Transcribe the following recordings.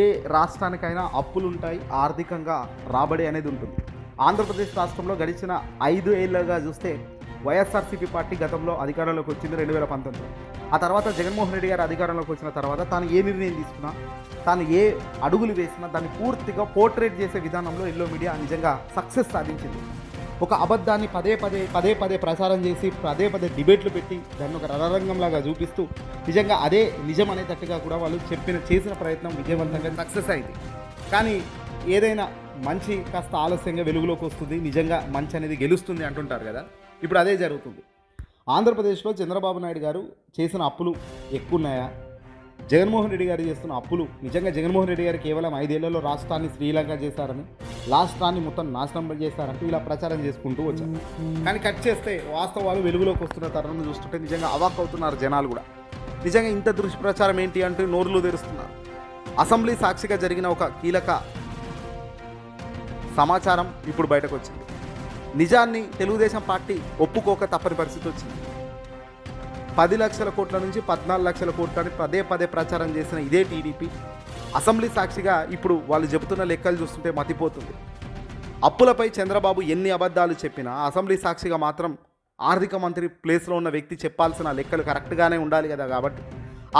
ఏ రాష్ట్రానికైనా అప్పులు ఉంటాయి ఆర్థికంగా రాబడి అనేది ఉంటుంది. ఆంధ్రప్రదేశ్ రాష్ట్రంలో గడిచిన ఐదు ఏళ్ళగా చూస్తే వైఎస్ఆర్సీపీ పార్టీ గతంలో అధికారంలోకి వచ్చింది రెండు వేల పంతొమ్మిది. ఆ తర్వాత జగన్మోహన్ రెడ్డి గారు అధికారంలోకి వచ్చిన తర్వాత తాను ఏ నిర్ణయం తీసుకున్నా తాను ఏ అడుగులు వేసినా దాన్ని పూర్తిగా పోర్ట్రేట్ చేసే విధానంలో ఎల్లో మీడియా నిజంగా సక్సెస్ సాధించింది. ఒక అబద్ధాన్ని పదే పదే పదే పదే ప్రసారం చేసి పదే పదే డిబేట్లు పెట్టి దాన్ని ఒక రణరంగంలాగా చూపిస్తూ నిజంగా అదే నిజం అనేటట్టుగా కూడా వాళ్ళు చెప్పిన చేసిన ప్రయత్నం విజయవంతంగా సక్సెస్ అయింది. కానీ ఏదైనా మంచి కాస్త ఆలస్యంగా వెలుగులోకి వస్తుంది నిజంగా మంచి అనేది గెలుస్తుంది అంటుంటారు కదా. ఇప్పుడు అదే జరుగుతుంది. ఆంధ్రప్రదేశ్లో చంద్రబాబు నాయుడు గారు చేసిన అప్పులు ఎక్కువ ఉన్నాయా జగన్మోహన్ రెడ్డి గారు చేస్తున్న అప్పులు. నిజంగా జగన్మోహన్ రెడ్డి గారు కేవలం ఐదేళ్ళలో రాష్ట్రాన్ని శ్రీలంక చేశారని రాష్ట్రాన్ని మొత్తం నాశనం చేశారంటూ ఇలా ప్రచారం చేసుకుంటూ వచ్చారు. కానీ కట్ చేస్తే వాస్తవాలు వెలుగులోకి వస్తున్న తరుణం చూస్తుంటే నిజంగా అవాక్ అవుతున్నారు జనాలు కూడా. నిజంగా ఇంత దుష్ప్రచారం ఏంటి అంటూ నోరులు తెరుస్తున్నారు. అసెంబ్లీ సాక్షిగా జరిగిన ఒక కీలక సమాచారం ఇప్పుడు బయటకు వచ్చింది. నిజాన్ని తెలుగుదేశం పార్టీ ఒప్పుకోక తప్పని పరిస్థితి వచ్చింది. పది లక్షల కోట్ల నుంచి పద్నాలుగు లక్షల కోట్ల పదే పదే ప్రచారం చేసిన ఇదే టీడీపీ అసెంబ్లీ సాక్షిగా ఇప్పుడు వాళ్ళు చెబుతున్న లెక్కలు చూస్తుంటే మతిపోతుంది. అప్పులపై చంద్రబాబు ఎన్ని అబద్ధాలు చెప్పినా అసెంబ్లీ సాక్షిగా మాత్రం ఆర్థిక మంత్రి ప్లేస్లో ఉన్న వ్యక్తి చెప్పాల్సిన లెక్కలు కరెక్ట్గానే ఉండాలి కదా కాబట్టి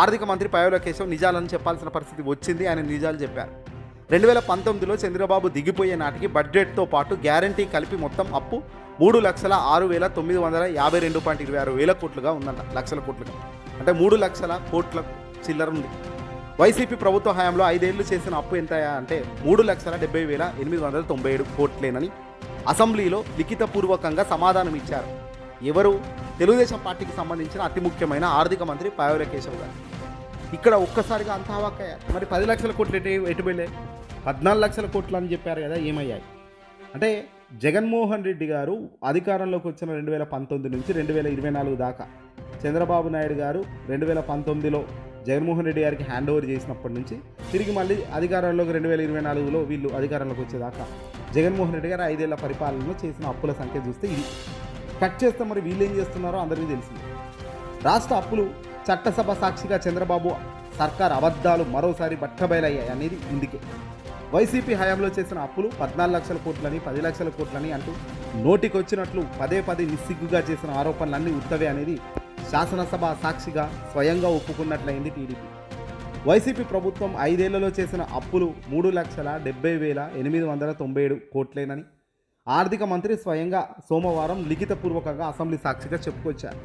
ఆర్థిక మంత్రి పయోల కేశవ్ నిజాలను చెప్పాల్సిన పరిస్థితి వచ్చింది ఆయన నిజాలు చెప్పారు. రెండు వేల పంతొమ్మిదిలో చంద్రబాబు దిగిపోయే నాటికి బడ్జెట్తో పాటు గ్యారంటీ కలిపి మొత్తం అప్పు మూడు లక్షల ఆరు వేల తొమ్మిది వందల యాభై రెండు పాయింట్ ఇరవై ఆరు వేల కోట్లుగా ఉందంట లక్షల కోట్లుగా. అంటే మూడు లక్షల కోట్ల చిల్లర ఉంది. వైసీపీ ప్రభుత్వ హయాంలో ఐదేళ్ళు చేసిన అప్పు ఎంత అంటే మూడు లక్షల డెబ్బై వేల ఎనిమిది వందల తొంభై ఏడు కోట్లేనని అసెంబ్లీలో లిఖితపూర్వకంగా సమాధానం ఇచ్చారు. ఎవరు? తెలుగుదేశం పార్టీకి సంబంధించిన అతి ముఖ్యమైన ఆర్థిక మంత్రి పాయోల కేశవ్ గారు. ఇక్కడ ఒక్కసారిగా అంత అవాక్కయ్యారు మరి పది లక్షల కోట్లు ఎటు ఎటు వెళ్ళాయి? పద్నాలుగు లక్షల కోట్లు అని చెప్పారు కదా ఏమయ్యాయి? అంటే జగన్మోహన్ రెడ్డి గారు అధికారంలోకి వచ్చిన రెండు వేల పంతొమ్మిది నుంచి రెండు వేల ఇరవై నాలుగు దాకా చంద్రబాబు నాయుడు గారు రెండు వేల పంతొమ్మిదిలో జగన్మోహన్ రెడ్డి గారికి హ్యాండ్ ఓవర్ చేసినప్పటి నుంచి తిరిగి మళ్ళీ అధికారంలోకి రెండు వేల ఇరవై నాలుగులో వీళ్ళు అధికారంలోకి వచ్చేదాకా జగన్మోహన్ రెడ్డి గారు ఐదేళ్ళ పరిపాలనలో చేసిన అప్పుల సంఖ్య చూస్తే ఇది. కట్ చేస్తే మరి వీళ్ళు ఏం చేస్తున్నారో అందరికీ తెలిసింది. రాష్ట్ర అప్పులు చట్టసభ సాక్షిగా చంద్రబాబు సర్కార్ అబద్ధాలు మరోసారి బట్టబయలయ్యాయి అనేది ఇందుకే. వైసీపీ హయాంలో చేసిన అప్పులు పద్నాలుగు లక్షల కోట్లని పది లక్షల కోట్లని అంటూ నోటికొచ్చినట్లు పదే పదే నిస్సిగ్గుగా చేసిన ఆరోపణలన్నీ ఉత్తవే అనేది శాసనసభ సాక్షిగా స్వయంగా ఒప్పుకున్నట్లయింది టీడీపీ. వైసీపీ ప్రభుత్వం ఐదేళ్ళలో చేసిన అప్పులు మూడు లక్షల డెబ్బై వేల ఎనిమిది వందల తొంభై ఏడు కోట్లేనని ఆర్థిక మంత్రి స్వయంగా సోమవారం లిఖితపూర్వకంగా అసెంబ్లీ సాక్షిగా చెప్పుకొచ్చారు.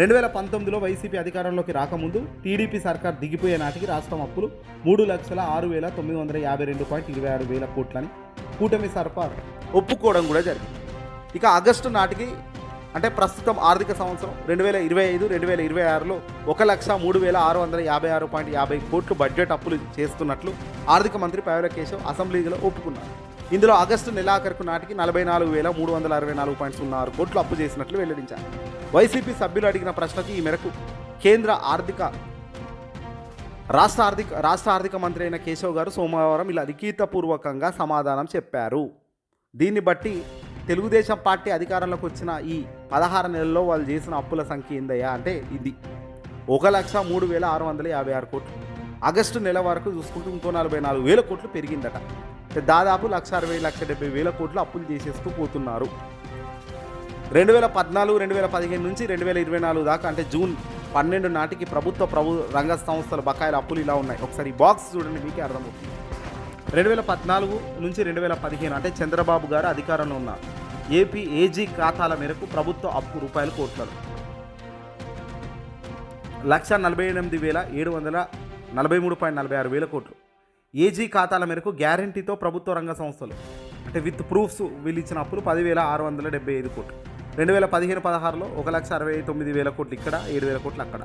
రెండు వేల పంతొమ్మిదిలో వైసీపీ అధికారంలోకి రాకముందు టీడీపీ సర్కార్ దిగిపోయే నాటికి రాష్ట్రం అప్పులు మూడు లక్షల ఆరు వేల తొమ్మిది వందల యాభై రెండు పాయింట్ ఇరవై ఆరు వేల కోట్లని కూటమి సర్కార్ ఒప్పుకోవడం కూడా జరిగింది. ఇక ఆగస్టు నాటికి అంటే ప్రస్తుతం ఆర్థిక సంవత్సరం రెండు వేల ఇరవై ఐదు రెండు వేల ఇరవై ఆరులో ఒక లక్ష మూడు వేల ఆరు వందల యాభై ఆరు పాయింట్ యాభై కోట్లు బడ్జెట్ అప్పులు చేస్తున్నట్లు ఆర్థిక మంత్రి పయోల కేశవ్ అసెంబ్లీలో ఒప్పుకున్నారు. ఇందులో ఆగస్టు నెలాఖరుకు నాటికి నలభై నాలుగు వేల మూడు వందల అరవై నాలుగు పాయింట్ సున్నా ఆరు కోట్లు అప్పు చేసినట్లు వెల్లడించారు. వైసీపీ సభ్యులు అడిగిన ప్రశ్నకు ఈ మేరకు కేంద్ర ఆర్థిక రాష్ట్ర ఆర్థిక రాష్ట్ర ఆర్థిక మంత్రి అయిన కేశవ్ గారు సోమవారం ఇలా లిఖితపూర్వకంగా సమాధానం చెప్పారు. దీన్ని బట్టి తెలుగుదేశం పార్టీ అధికారంలోకి వచ్చిన ఈ పదహారు నెలల్లో వాళ్ళు చేసిన అప్పుల సంఖ్య ఏందయ్యా అంటే ఇది. ఒక లక్ష మూడు వేల ఆరు వందల యాభై ఆరు కోట్లు. ఆగస్టు నెల వరకు చూసుకుంటే ఇంకో నలభై నాలుగు వేల కోట్లు పెరిగిందట. దాదాపు లక్ష అరవై లక్ష డెబ్బై వేల కోట్లు అప్పులు చేసేస్తూ పోతున్నారు. రెండు వేల పద్నాలుగు రెండు వేల పదిహేను నుంచి రెండు వేల ఇరవై నాలుగు దాకా అంటే జూన్ పన్నెండు నాటికి ప్రభుత్వ ప్రభు రంగ సంస్థల బకాయిల అప్పులు ఇలా ఉన్నాయి. ఒకసారి ఈ బాక్స్ చూడండి మీకే అర్థమవుతుంది. రెండు వేల పద్నాలుగు నుంచి రెండు వేల పదిహేను అంటే చంద్రబాబు గారు అధికారంలో ఉన్న ఏపీ ఏజీ ఖాతాల మేరకు ప్రభుత్వ అప్పు రూపాయలు కోట్లు లక్ష నలభై ఎనిమిది వేల ఏడు వందల నలభై మూడు పాయింట్ నలభై ఆరు వేల కోట్లు. ఏజీ ఖాతాల మేరకు గ్యారంటీతో ప్రభుత్వ రంగ సంస్థలు. అంటే విత్ ప్రూఫ్స్ వీళ్ళు ఇచ్చిన అప్పులు పదివేల ఆరు వందల డెబ్బై ఐదు కోట్లు. రెండు వేల పదిహేను పదహారులో ఒక లక్ష అరవై తొమ్మిది వేల కోట్లు ఇక్కడ ఏడు వేల కోట్లు అక్కడ.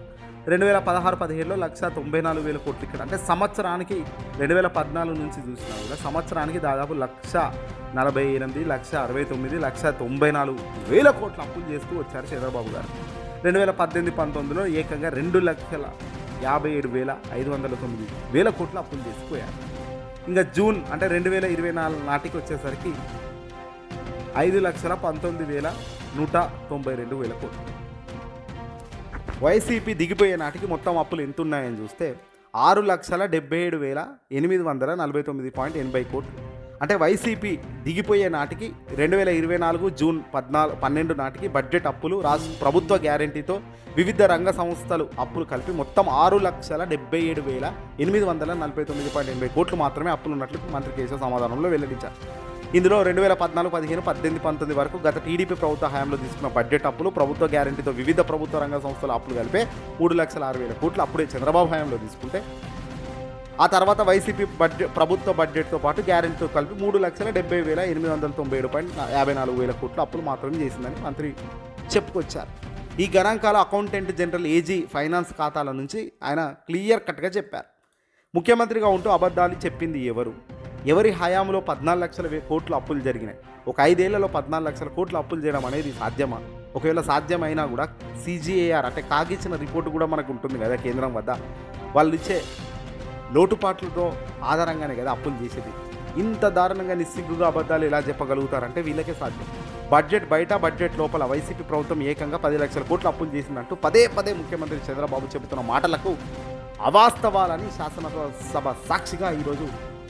రెండు వేల పదహారు పదిహేడులో లక్ష తొంభై నాలుగు వేల కోట్లు ఇక్కడ. అంటే సంవత్సరానికి రెండు వేల పద్నాలుగు నుంచి చూసినా కూడా సంవత్సరానికి దాదాపు లక్ష నలభై ఎనిమిది లక్ష అరవై తొమ్మిది లక్ష తొంభై నాలుగు వేల కోట్ల అప్పులు చేస్తూ వచ్చారు చంద్రబాబు గారు. రెండు వేల పద్దెనిమిది పంతొమ్మిదిలో ఏకంగా రెండు లక్షల యాభై ఏడు వేల ఐదు వందల తొమ్మిది వేల కోట్ల అప్పులు చేసిపోయారు ఇంకా జూన్ అంటే రెండు వేల ఇరవై నాలుగు నాటికి వచ్చేసరికి ఐదు లక్షల పంతొమ్మిది వేల నూట తొంభై రెండు వేల కోట్లు. వైసీపీ దిగిపోయే నాటికి మొత్తం అప్పులు ఎంత ఉన్నాయని చూస్తే ఆరు లక్షల డెబ్బై ఏడు వేల ఎనిమిది వందల నలభై తొమ్మిది పాయింట్ ఎనభై కోట్లు. అంటే వైసీపీ దిగిపోయే నాటికి రెండు వేల ఇరవై నాలుగు జూన్ పద్నాలుగు పన్నెండు నాటికి బడ్జెట్ అప్పులు రాష్ట్ర ప్రభుత్వ గ్యారంటీతో వివిధ రంగ సంస్థలు అప్పులు కలిపి మొత్తం ఆరు లక్షల డెబ్బై ఏడు వేల ఎనిమిది వందల నలభై తొమ్మిది పాయింట్ ఎనభై కోట్లు మాత్రమే అప్పులు ఉన్నట్లు మంత్రి కేశవ సమాధానంలో వెల్లడించారు. ఇందులో రెండు వేల పద్నాలుగు పదిహేను పద్దెనిమిది పంతొమ్మిది వరకు గత టీడీపీ ప్రభుత్వ హయాంలో తీసుకున్న బడ్జెట్ అప్పులు ప్రభుత్వ గ్యారంటీతో వివిధ ప్రభుత్వ రంగ సంస్థల అప్పులు కలిపే మూడు లక్షల ఆరు వేల కోట్లు అప్పుడే చంద్రబాబు హయాంలో తీసుకుంటే ఆ తర్వాత వైసీపీ బడ్జెట్ ప్రభుత్వ బడ్జెట్తో పాటు గ్యారెంటీతో కలిపి మూడు లక్షల డెబ్బై వేల ఎనిమిది వందల తొంభై ఏడు పాయింట్ యాభై నాలుగు వేల కోట్లు అప్పులు మాత్రమే చేసిందని మంత్రి చెప్పుకొచ్చారు. ఈ గణాంకాల అకౌంటెంట్ జనరల్ ఏజీ ఫైనాన్స్ ఖాతాల నుంచి ఆయన క్లియర్ కట్గా చెప్పారు. ముఖ్యమంత్రిగా ఉంటూ అబద్ధాలు చెప్పింది ఎవరు? ఎవరి హయాంలో పద్నాలుగు లక్షల కోట్లు కోట్ల అప్పులు జరిగినాయి? ఒక ఐదేళ్ళలో పద్నాలుగు లక్షల కోట్ల అప్పులు చేయడం అనేది సాధ్యమా? ఒకవేళ సాధ్యమైనా కూడా సీజీఏఆర్ అంటే కాగిచ్చిన రిపోర్టు కూడా మనకు ఉంటుంది కదా కేంద్రం వద్ద? వాళ్ళు ఇచ్చే లోటుపాట్లతో ఆధారంగానే కదా అప్పులు చేసేది. ఇంత దారుణంగా నిస్సిగ్గుగా అబద్ధాలు ఎలా చెప్పగలుగుతారంటే వీళ్ళకే సాధ్యం. బడ్జెట్ బయట బడ్జెట్ లోపల వైసీపీ ప్రభుత్వం ఏకంగా పది లక్షల కోట్లు అప్పులు చేసిందంటూ పదే పదే ముఖ్యమంత్రి చంద్రబాబు చెబుతున్న మాటలకు అవాస్తవాలని శాసనసభ సాక్షిగా ఈరోజు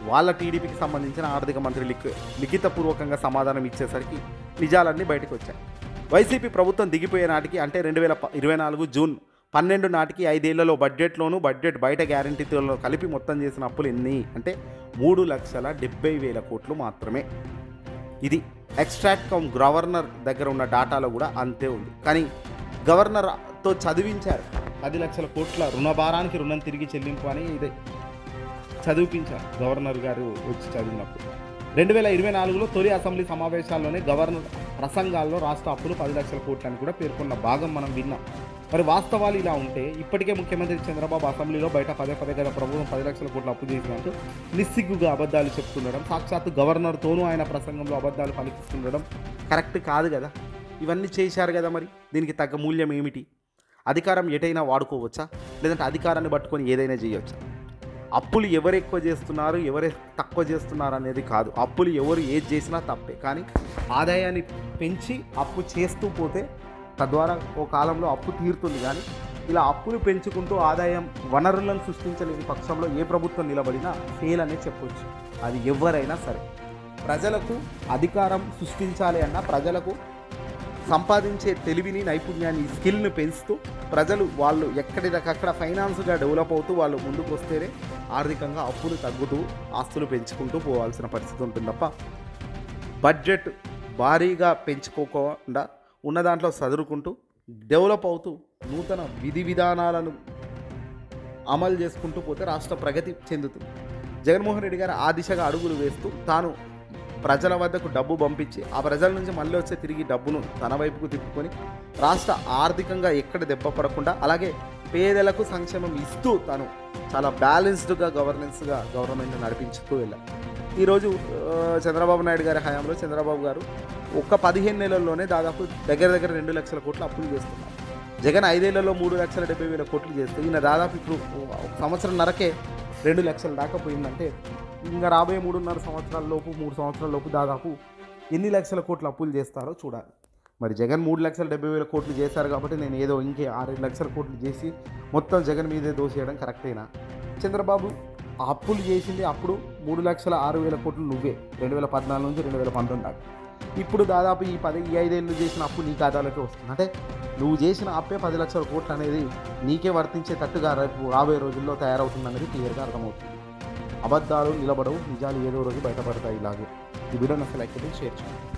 వాళ్ళ టీడీపీకి సంబంధించిన ఆర్థిక మంత్రి లిక్ లిఖితపూర్వకంగా సమాధానం ఇచ్చేసరికి నిజాలన్నీ బయటకు వచ్చాయి. వైసీపీ ప్రభుత్వం దిగిపోయే నాటికి అంటే రెండు వేల ఇరవై నాలుగు జూన్ పన్నెండు నాటికి ఐదేళ్ళలో బడ్జెట్లోను బడ్జెట్ బయట గ్యారంటీతో కలిపి మొత్తం చేసిన అప్పులు ఎన్ని? అంటే మూడు లక్షల డెబ్బై వేల కోట్లు మాత్రమే. ఇది ఎక్స్ట్రాక్ట్ కమ్ గవర్నర్ దగ్గర ఉన్న డాటాలో కూడా అంతే ఉంది. కానీ గవర్నర్తో చదివించారు. పది లక్షల కోట్ల రుణభారానికి రుణం తిరిగి చెల్లింపు అని ఇది చదివించారు గవర్నర్ గారు వచ్చి చదివినప్పుడు. రెండు వేల ఇరవై నాలుగులో తొలి అసెంబ్లీ సమావేశాల్లోనే గవర్నర్ ప్రసంగాల్లో రాష్ట్ర అప్పులు పది లక్షల కోట్లని కూడా పేర్కొన్న భాగం మనం విన్నాం. మరి వాస్తవాలు ఇలా ఉంటే ఇప్పటికే ముఖ్యమంత్రి చంద్రబాబు అసెంబ్లీలో బయట పదే పదే కదా ప్రభుత్వం పది లక్షల కోట్లు అప్పు చేసినట్టు నిస్సిగ్గుగా అబద్ధాలు చెప్తుండడం సాక్షాత్తు గవర్నర్తోనూ ఆయన ప్రసంగంలో అబద్ధాలు పలికిస్తుండడం కరెక్ట్ కాదు కదా? ఇవన్నీ చేశారు కదా మరి? దీనికి తగ్గ మూల్యం ఏమిటి? అధికారం ఎటైనా వాడుకోవచ్చా? లేదంటే అధికారాన్ని పట్టుకొని ఏదైనా చేయవచ్చా అప్పులు ఎవరు ఎక్కువ చేస్తున్నారు ఎవరే తక్కువ చేస్తున్నారు అనేది కాదు. అప్పులు ఎవరు ఏది చేసినా తప్పే. కానీ ఆదాయాన్ని పెంచి అప్పు చేస్తూ పోతే తద్వారా ఓ కాలంలో అప్పు తీరుతుంది. కానీ ఇలా అప్పులు పెంచుకుంటూ ఆదాయం వనరులను సృష్టించలేని పక్షంలో ఏ ప్రభుత్వం నిలబడినా ఫెయిల్ అనే చెప్పొచ్చు. అది ఎవరైనా సరే. ప్రజలకు అధికారం సృష్టించాలి అన్న ప్రజలకు సంపాదించే తెలివిని నైపుణ్యాన్ని స్కిల్ని పెంచుతూ ప్రజలు వాళ్ళు ఎక్కడిదక్కడ ఫైనాన్స్గా డెవలప్ అవుతూ వాళ్ళు ముందుకు వస్తేనే ఆర్థికంగా అప్పులు తగ్గుతూ ఆస్తులు పెంచుకుంటూ పోవాల్సిన పరిస్థితి ఉంటుంది తప్ప బడ్జెట్ భారీగా పెంచుకోకుండా ఉన్న దాంట్లో సదురుకుంటూ డెవలప్ అవుతూ నూతన విధి విధానాలను అమలు చేసుకుంటూ పోతే రాష్ట్ర ప్రగతి చెందుతుంది. జగన్మోహన్ రెడ్డి గారు ఆ దిశగా అడుగులు వేస్తూ తాను ప్రజల వద్దకు డబ్బు పంపించి ఆ ప్రజల నుంచి మళ్ళీ వచ్చే తిరిగి డబ్బును తన వైపుకు తిప్పుకొని రాష్ట్ర ఆర్థికంగా ఎక్కడ దెబ్బపడకుండా అలాగే పేదలకు సంక్షేమం ఇస్తూ తను చాలా బ్యాలెన్స్డ్గా గవర్నెన్స్గా గవర్నమెంట్ నడిపించుతూ వెళ్ళారు. ఈరోజు చంద్రబాబు నాయుడు గారి హయాంలో చంద్రబాబు గారు ఒక్క పదిహేను నెలల్లోనే దాదాపు దగ్గర దగ్గర రెండు లక్షల కోట్లు అప్పులు చేస్తున్నారు. జగన్ ఐదేళ్ళలో మూడు లక్షల డెబ్బై వేల కోట్లు చేస్తే ఈయన దాదాపు ఇప్పుడు ఒక సంవత్సరం నరకే రెండు లక్షల దాకా పోయిందంటే ఇంకా రాబోయే మూడున్నర సంవత్సరాల లోపు మూడు సంవత్సరాల లోపు దాదాపు ఎన్ని లక్షల కోట్లు అప్పులు చేస్తారో చూడాలి. మరి జగన్ మూడు లక్షల డెబ్బై వేల కోట్లు చేశారు కాబట్టి నేను ఏదో ఇంకే ఆరేడు లక్షల కోట్లు చేసి మొత్తం జగన్ మీదే దోసేయడం కరెక్టేనా? చంద్రబాబు అప్పులు చేసింది అప్పుడు మూడు లక్షల ఆరు వేల కోట్లు నువ్వే రెండు వేల పద్నాలుగు నుంచి రెండు వేల పంతొమ్మిది దాకా. ఇప్పుడు దాదాపు ఈ పది ఈ ఐదేళ్ళు చేసిన అప్పు నీ ఖాతాలోకి వస్తుంది. అంటే నువ్వు చేసిన అప్పే పది లక్షల కోట్లు అనేది నీకే వర్తించేటట్టుగా రేపు రాబోయే రోజుల్లో తయారవుతుంది అనేది క్లియర్గా అర్థమవుతుంది. అబద్ధాలు నిలబడవు నిజాలు ఏదో రోజు బయటపడతాయి ఇలాగే. ఈ వీడియో నచ్చలేకపోతే షేర్ చేయండి.